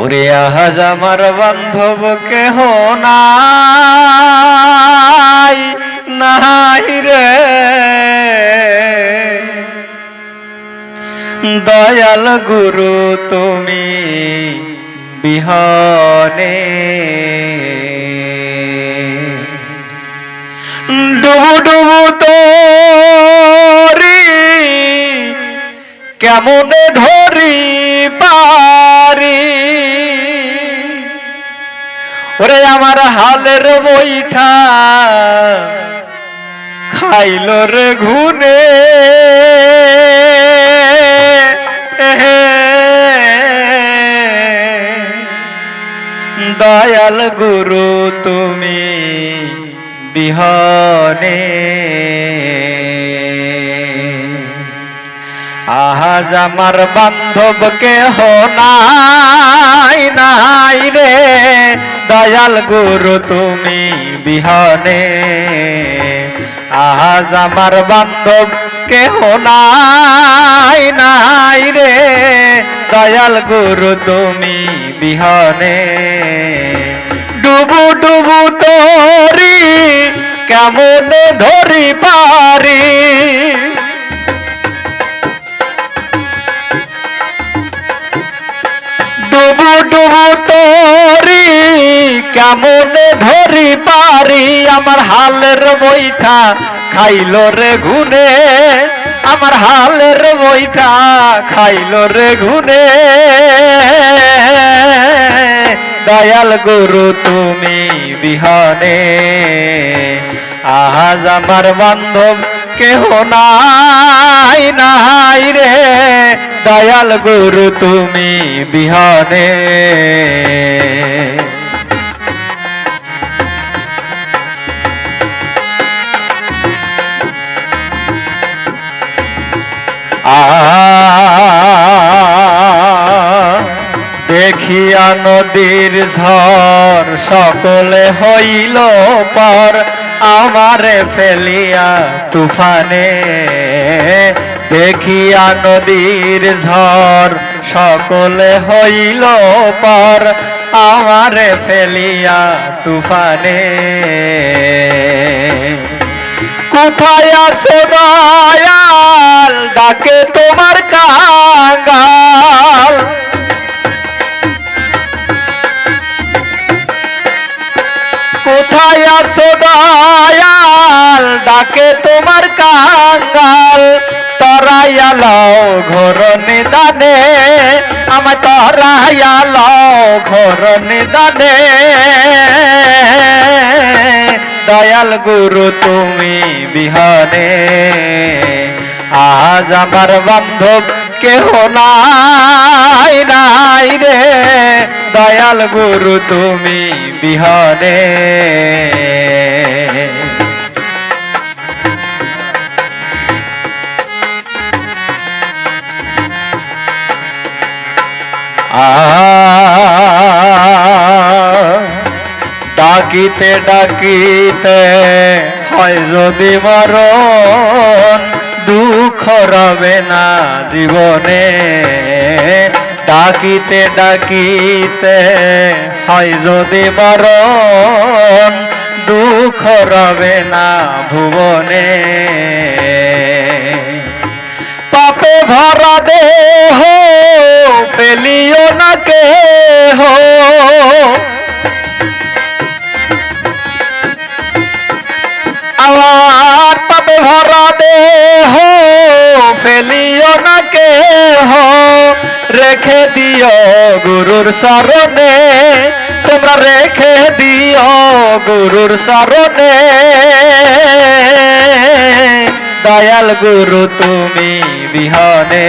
ওরে আহাজ আমার বান্ধব কেহ নাই নাই রে। দয়াল গুরু, তুমি বিহনে। ডুবু ডুবু তোরি, কেমনে ধরি পারি। ওরে আমার হালের বইঠা খাইল রে ঘুনে। দয়াল গুরু তুমি বিহনে। আহাজ আমার বান্ধব কেহ নাই নাই রে। দয়াল গুরু, তুমি বিহনে। আহাজ আমার বান্ধব কেহ নাই নাই রে। দয়াল গুরু, তুমি বিহনে। ডুবু ডুবু তোরি, কেমন ধরি পারি? ডুবু তোরি কেমন ধরি পারি? আমার হালের বইঠা খাইল রে ঘুনে, আমার হালের বইঠা খাইল রে ঘুনে। দয়াল গুরু, তুমি বিহনে আজ আমার বান্ধব কেহ নাই নাই রে। দয়াল গুরু তুমি বিহনে। দেখিয়া নদীর ঝড় সকলে হইল পর। আমারে ফেলিয়া তুফানে, দেখিয়া নদীর ঝড় সকলে হইল পর, আমারে ফেলিয়া তুফানে। কোথায় আছে দয়াল, ডাকে তোমার কাঙ্গাল? ডাকে তোমার কাঙ্গাল তরাইয়া লও ঘোর নিদানে আমার তরাইয়া লও ঘোর নিদানে। দয়াল গুরু, তুমি বিহনে, আজ আমার বান্ধব কেহ নাই নাই রে। দয়াল গুরু, তুমি বিহনে। ডাকিতে ডাকিতে হয় যদি মরণ দুঃখ রবে না জীবনে। ডাকিতে ডাকিতে হয় যদি মরণ দুঃখ রবে না ভুবনে। পাপে ভরা দেহ পেলিও না কে হো। আমার পাপে ভরা দেহ ফেলিও না কে হো রেখে দিও গুরুর শরণে, তোমরা রেখে দিও গুরুর শরণে। দয়াল গুরু, তুমি বিহনে।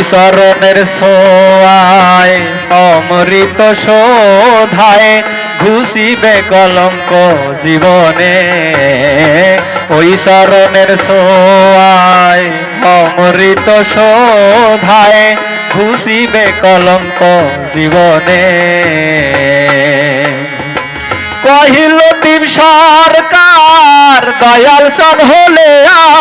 ওই শরণের সোয়ায়, অমৃত শোধায় ঘুষিবে কলঙ্ক জীবনে। ওই চরণের সোয়ায়, অমৃত শোধায় ঘুষিবে কলঙ্ক জীবনে। কহিল টিম সরকার দয়াল সব হলে আমার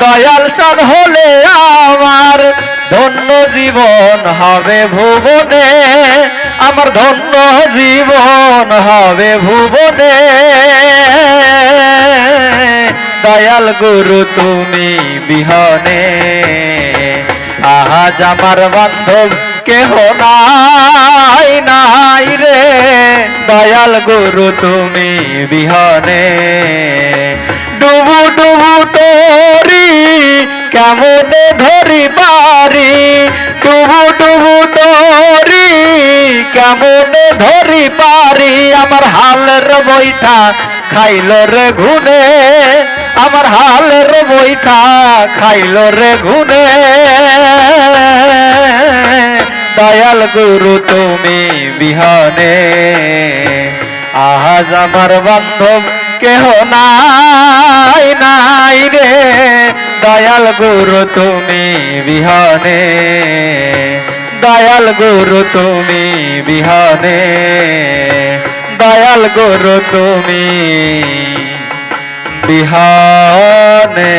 দয়াল সব হলে আমার ধন্য জীবন হবে ভুবনে। আমার ধন্য জীবন হবে ভুবনে। দয়াল গুরু, তুমি বিহনে। আজ আমার বান্ধব, কেহ নাই নাই রে। দয়াল গুরু, তুমি বিহনে। ডুবু ডুবু, তোরি কেমনে ধরি পারি ডুবু ডুবু তোরি কেমনে ধরি পারি আমার হালের বৈঠা খাইল রে ঘুনে। আমার হালের বইটা খাইল রে ঘুনে। দয়াল গুরু, তুমি বিহনে। আজ আমার বান্ধব, কেহ নাই নাই রে। দয়াল গুরু তুমি বিহনে। দয়াল গুরু তুমি বিহনে। দয়াল গুরু তুমি বিহনে।